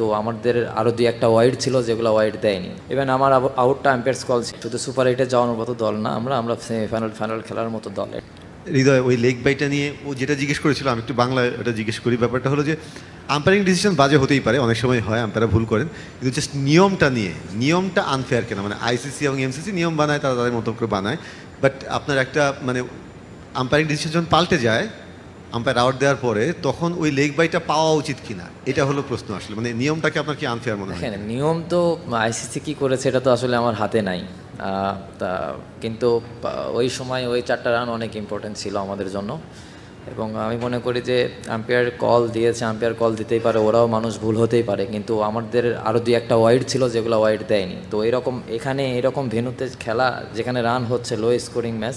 তো আমাদের আরও দুই একটা ওয়াইড ছিল যেগুলো ওয়াইড দেয়নি। ইভেন আমার আউট আউটটা অ্যাম্পিয়ার্স কল ছিল। শুধু সুপার এইটে যাওয়ার মতো দল না, আমরা আমরা সেমিফাইনাল ফাইনাল খেলার মতো দল। হৃদয়, ওই লেগ বাইটা নিয়ে ও যেটা জিজ্ঞেস করেছিল, আমি একটু বাংলায় ওটা জিজ্ঞেস করি। ব্যাপারটা হলো যে আম্পায়ারিং ডিসিশন বাজে হতেই পারে, অনেক সময় হয় আম্পায়ারা ভুল করেন। কিন্তু জাস্ট নিয়মটা নিয়ে, নিয়মটা আনফেয়ার কেনা? মানে আইসিসি এবং এমসিসি নিয়ম বানায়, তারা তাদের মতো করে বানায়। বাট আপনার একটা মানে আম্পায়ারিং ডিসিশন যখন পাল্টে যায় আম্পায়ার আউট দেওয়ার পরে তখন ওই লেগ বাইটা পাওয়া উচিত কিনা? এটা হলো প্রশ্ন আসলে। মানে নিয়মটাকে আপনার কি আনফেয়ার মনে হয়? নিয়ম তো আইসিসি কি করেছে এটা তো আসলে আমার হাতে নাই। তা কিন্তু ওই সময় ওই চারটা রান অনেক ইম্পর্টেন্ট ছিল আমাদের জন্য। এবং আমি মনে করি যে আম্পায়ার কল দিয়েছে আম্পায়ার কল দিতেই পারে, ওরাও মানুষ ভুল হতেই পারে। কিন্তু আমাদের আরও দুই একটা ওয়াইড ছিল যেগুলো ওয়াইড দেয়নি। তো এরকম এখানে এরকম ভেনুতে খেলা, যেখানে রান হচ্ছে লো স্কোরিং ম্যাচ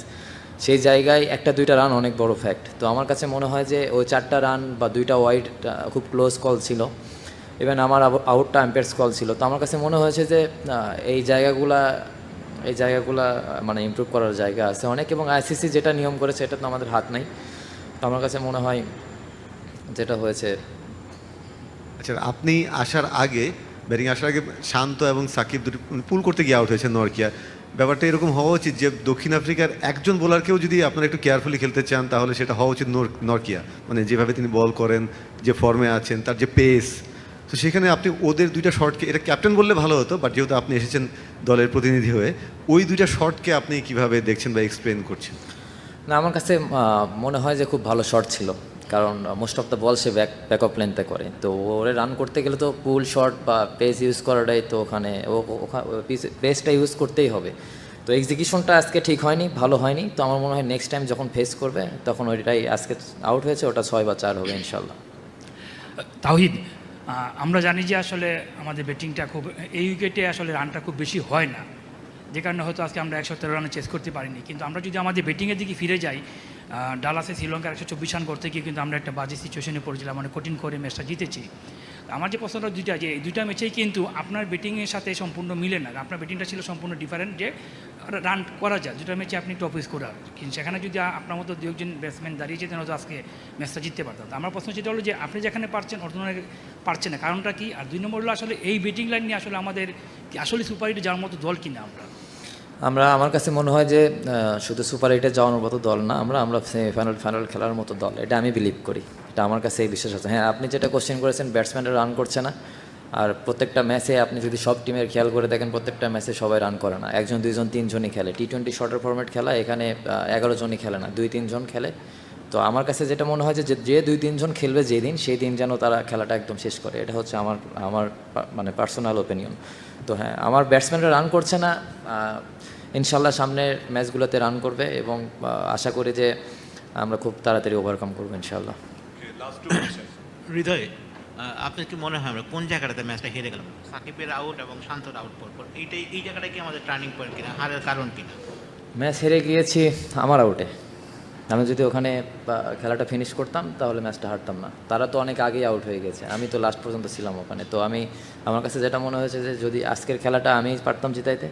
সেই জায়গায় একটা দুইটা রান অনেক বড় ফ্যাক্ট তো আমার কাছে মনে হয় যে ওই চারটা রান বা দুইটা ওয়াইড খুব ক্লোজ কল ছিল। ইভেন আমার আউটটা অ্যাম্পিয়ার্স কল ছিল। তো আমার কাছে মনে হয়েছে যে এই জায়গাগুলা এই জায়গাগুলা মানে ইমপ্রুভ করার জায়গা আছে অনেক এবং আইসিসি যেটা নিয়ম করেছে এটা তো আমাদের হাত নাই। তো আমার কাছে মনে হয় যেটা হয়েছে। আচ্ছা আপনি আসার আগে ব্যাটিং আসার আগে শান্ত এবং সাকিব দুটি পুল করতে গিয়ে আউট হয়েছে নরকিয়া ব্যাপারটা এরকম হওয়া উচিত যে দক্ষিণ আফ্রিকার একজন বোলারকেও যদি আপনারা একটু কেয়ারফুলি খেলতে চান, তাহলে সেটা হওয়া উচিত নর, নরকিয়া। মানে যেভাবে তিনি বল করেন, যে ফর্মে আছেন, তার যে পেস তো সেখানে আপনি ওদের দুইটা শর্টকে এটা ক্যাপ্টেন বললে ভালো হতো বাট যেহেতু আপনি এসেছেন দলের প্রতিনিধি হয়ে, ওই দুইটা শর্টকে আপনি কীভাবে দেখছেন বা এক্সপ্লেন করছেন? না, আমার কাছে মনে হয় যে খুব ভালো শট ছিল। কারণ মোস্ট অফ দ্য বল সে ব্যাক ব্যাক অফ লেন্থে করে। তো ওরে রান করতে গেলে তো পুল শট বা পেস ইউজ করাটাই তো ওখানে, ও পেসটা ইউজ করতেই হবে। তো এক্সিকিউশনটা আজকে ঠিক হয়নি, ভালো হয়নি। তো আমার মনে হয় নেক্সট টাইম যখন ফেস করবে, তখন ওইটাই আজকে আউট হয়েছে, ওটা ছয় বা চার হবে ইনশাল্লাহ তাহিদ আমরা জানি যে আসলে আমাদের ব্যাটিংটা খুব, এই উইকেটে আসলে রানটা খুব বেশি হয় না। যে কারণে হয়তো আজকে আমরা একশো তেরো রানে চেস করতে পারিনি। কিন্তু আমরা যদি আমাদের ব্যাটিংয়ের দিকে ফিরে যাই ডালাসে শ্রীলঙ্কার একশো চব্বিশ রান করতে গিয়ে কিন্তু আমরা একটা বাজে সিচুয়েশনে পড়েছিলাম মানে কঠিন করে ম্যাচটা জিতেছি। আমার যে প্রশ্নটা দুইটা, যে এই দুইটা ম্যাচেই কিন্তু আপনার ব্যাটিংয়ের সাথে সম্পূর্ণ মিলে না। আপনার ব্যাটিংটা ছিল সম্পূর্ণ ডিফারেন্ট যে রান করা যায়। দুটা ম্যাচে আপনি টপ স্কোরার কিন্তু সেখানে যদি আপনার মতো দু একজন ব্যাটসম্যান দাঁড়িয়ে যেতেন, হয়তো আজকে ম্যাচটা জিততে পারতাম। আমার প্রশ্ন যেটা হলো যে, আপনি যেখানে পারছেন অর্থনৈতিক পারছেন না। কারণটা কি? আর দুই নম্বর হলো আসলে এই ব্যাটিং লাইন নিয়ে আসলে আমাদের আসলে সুপার হিট যাওয়ার মতো দল কিনা আমরা? আমরা, আমার কাছে মনে হয় যে শুধু সুপার এইটে যাওয়ার মতো দল না, আমরা আমরা সেমিফাইনাল ফাইনাল খেলার মতো দল। এটা আমি বিলিভ করি। এটা আমার কাছে এই বিশ্বাস আছে। হ্যাঁ আপনি যেটা কোশ্চেন করেছেন ব্যাটসম্যানরা রান করছে না। আর প্রত্যেকটা ম্যাচে আপনি যদি সব টিমের খেয়াল করে দেখেন, প্রত্যেকটা ম্যাচে সবাই রান করে না। একজন, দুইজন, তিনজনই খেলে। টি টোয়েন্টি শর্টার ফরম্যাট খেলা, এখানে এগারো জনই খেলে না। দুই, তিনজন খেলে। তো আমার কাছে যেটা মনে হয় যে যে- যে দুই তিনজন খেলবে যেদিন সেই দিন যেন তারা খেলাটা একদম শেষ করে। এটা হচ্ছে আমার আমার মানে পার্সোনাল ওপিনিয়ন তো হ্যাঁ আমার ব্যাটসম্যানরা রান করছে না। ইনশাল্লাহ সামনের ম্যাচগুলোতে রান করবে এবং আশা করি যে আমরা খুব তাড়াতাড়ি ওভারকাম করব ইনশাল্লাহ। হৃদয় আপনার কি মনে হয় আমরা কোন জায়গাটাতে ম্যাচটা হেরে গেলাম? সাকিবের আউট এবং শান্তর আউট পর পর। এইটাই এই জায়গাটা কি আমাদের টার্নিং পয়েন্ট কিনা? হারের কারণ কিনা? ম্যাচ হেরে গিয়েছি আমার আউটে আমি যদি ওখানে খেলাটা ফিনিশ করতাম, তাহলে ম্যাচটা হারতাম না। তারা তো অনেক আগেই আউট হয়ে গেছে। আমি তো লাস্ট পর্যন্ত ছিলাম ওখানে। তো আমি, আমার কাছে যেটা মনে হয়েছে যে, যদি আজকের খেলাটা আমি পারতাম জিতাইতে,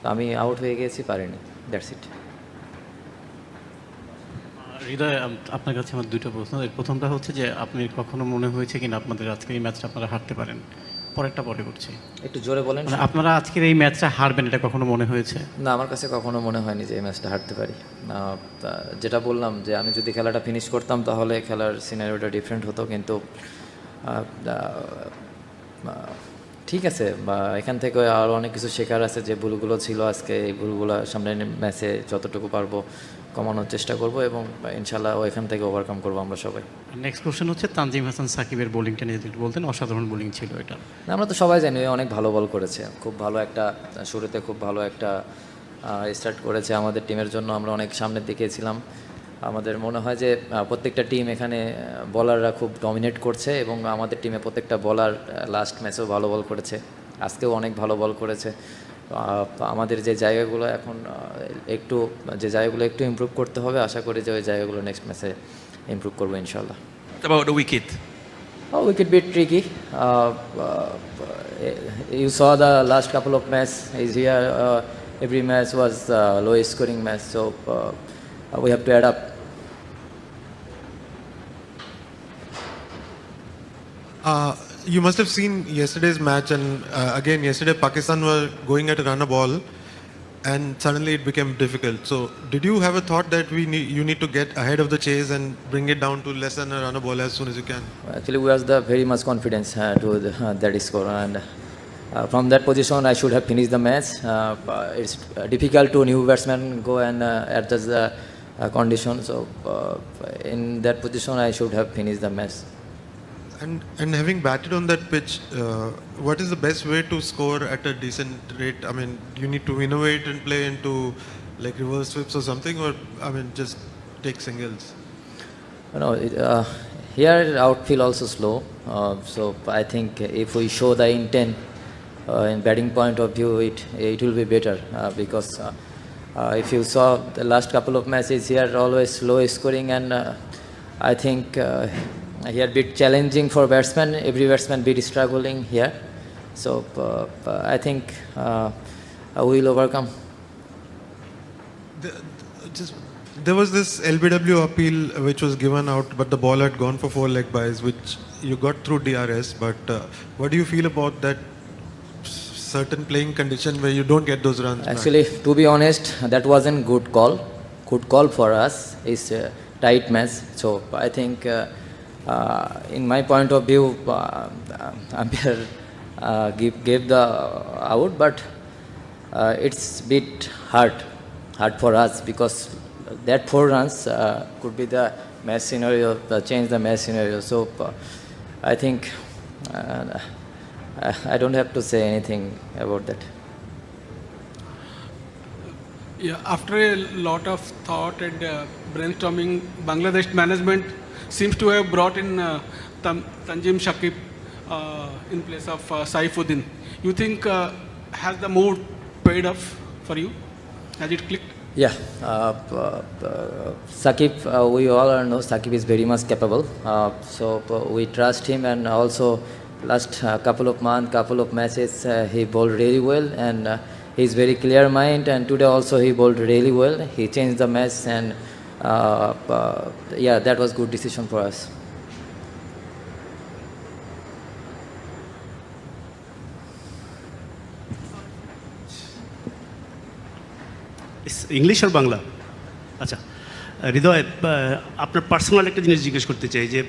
তো আমি আউট হয়ে গিয়েছি পারিনি। দ্যাটস ইট হৃদয় আপনার কাছে আমার দুটো প্রশ্ন। প্রথমটা হচ্ছে যে, আপনি কখনো মনে হয়েছে কিনা আপনাদের আজকে এই ম্যাচটা আপনারা হারতে পারেন? পরেরটা পরে করছি। একটু জোরে বলেন। মানে আপনারা আজকের এই ম্যাচটা হারবেন এটা কখনো মনে হয়েছে? না আমার কাছে কখনো মনে হয়নি যে এই ম্যাচটা হারতে পারি। না, যেটা বললাম যে আমি যদি খেলাটা ফিনিশ করতাম তাহলে খেলার সিনারিওটা ডিফারেন্ট হতো কিন্তু ঠিক আছে বা এখান থেকে আরও অনেক কিছু শেখার আছে যে ভুলগুলো ছিল আজকে এই ভুলগুলো সামনের ম্যাচে যতটুকু পারব কমানোর চেষ্টা করব এবং ইনশাল্লাহ এখান থেকে ওভারকাম করব আমরা সবাই। নেক্সট কোশ্চেন হচ্ছে তানজিম হাসান সাকিবের বোলিংটা নিয়ে বলতেন অসাধারণ বোলিং ছিল এটা। আমরা তো সবাই জানি অনেক ভালো বল করেছে। খুব ভালো একটা শুরুতে খুব ভালো একটা স্টার্ট করেছে আমাদের টিমের জন্য। আমরা অনেক সামনের দিকে ছিলাম। আমাদের মনে হয় যে প্রত্যেকটা টিম এখানে বলাররা খুব ডমিনেট করছে এবং আমাদের টিমে প্রত্যেকটা বলার লাস্ট ম্যাচেও ভালো বল করেছে। আজকেও অনেক ভালো বল করেছে। আমাদের যে জায়গাগুলো এখন একটু যে জায়গাগুলো একটু ইম্প্রুভ করতে হবে আশা করি যে ওই জায়গাগুলো নেক্সট ম্যাচে ইম্প্রুভ করব ইনশাল্লাহ wicket wicket bit tricky you saw the last couple of match is here every match was low scoring match so we have to add up Uh, uh eh, you must have seen yesterday's match, and uh, again, yesterday Pakistan were going at a run a ball, and suddenly it became difficult. So, did you have a thought that we need, you need to get ahead of the chase and bring it down to less than a run a ball as soon as you can? Actually, we was the very much confidence uh, to the, uh, that score, and uh, from that position, I should have finished the match. Uh, it's uh, difficult to new batsman go and uh, adjust the condition. So, in that position, I should have finished the match. And and having batted on that pitch, uh, what is the best way to score at a decent rate? I mean, you need to innovate and play into like reverse sweeps or something, or I mean, just take singles. Know, it, uh, here outfield also slow. Uh, so I think if we show the intent uh, in batting point of view, it it will be better uh, because uh, uh, if you saw the last couple of matches here, always low scoring, and I think here bit challenging for batsmen. Every batsman bit struggling here. So uh, I think uh, we will overcome. The, just there was this LBW appeal which was given out, but the ball had gone for four leg buys, which you got through DRS. But uh, what do you feel about that certain playing condition where you don't get those runs? back? Actually, to be honest, that wasn't good call. Good call for us is a tight match. So I think, uh, uh, in my point of view, uh, uh, give, gave the out, but uh, it's bit hard, hard for us because that four runs uh, could be the match scenario, the change the match scenario. So uh, I think uh, I I don't have to say anything about that. Yeah, after a lot of thought and uh, brainstorming, Bangladesh management seems to have brought in uh, Tanjim Shakib uh, in place of uh, Saifuddin. You think uh, has the move paid off for you? Has it clicked? Yeah, uh, Sakib, we all know Sakib is very much capable. So we trust him, and also last couple of months, couple of matches, he bowled really well, and he's very clear mind. And today also he bowled really well. He changed the match, and yeah, that was good decision for us. English আর বাংলা আচ্ছা হৃদয় আপনার personal একটা জিনিস জিজ্ঞেস করতে চাই যে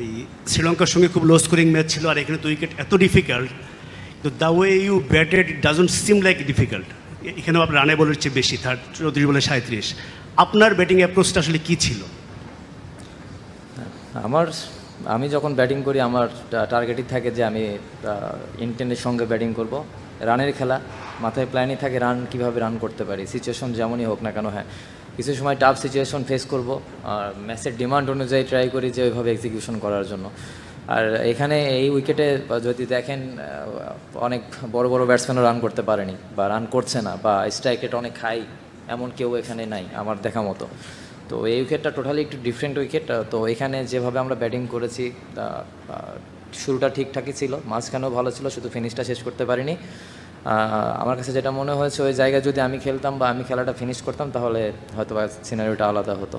এই শ্রীলঙ্কার সঙ্গে খুব লো স্কোরিং ম্যাচ ছিল আর এখানে তো উইকেট এত ডিফিকাল্ট তো the way you batted doesn't seem like difficult এখানেও আপনার রানে বলের চেয়ে বেশি থার্ড চৌত্রিশ বলে সাঁত্রিশ আপনার ব্যাটিং অ্যাপ্রোচটা আসলে কী ছিল? আমার, আমি যখন ব্যাটিং করি, আমার টার্গেটই থাকে যে আমি ইন্টেনের সঙ্গে ব্যাটিং করব। রানের খেলা, মাথায় প্ল্যানই থাকে রান কীভাবে রান করতে পারি সিচুয়েশন যেমনই হোক না কেন হ্যাঁ। কিছু সময় টাফ সিচুয়েশন ফেস করব, আর ম্যাচের ডিমান্ড অনুযায়ী ট্রাই করি যে ওইভাবে এক্সিকিউশন করার জন্য। আর এখানে এই উইকেটে যদি দেখেন অনেক বড় বড় ব্যাটসম্যানও রান করতে পারেনি বা রান করছে না বা স্ট্রাইক রেট অনেক হাই এমন কেউ এখানে নাই আমার দেখা মতো। তো এই উইকেটটা টোটালি একটু ডিফারেন্ট উইকেট তো এখানে যেভাবে আমরা ব্যাটিং করেছি শুরুটা ঠিকঠাকই ছিল, মাঝখানেও ভালো ছিল, শুধু ফিনিশটা শেষ করতে পারিনি। আমার কাছে যেটা মনে হয়েছে, ওই জায়গায় যদি আমি খেলতাম বা আমি খেলাটা ফিনিশ করতাম, তাহলে হয়তো বা সিনারিওটা আলাদা হতো।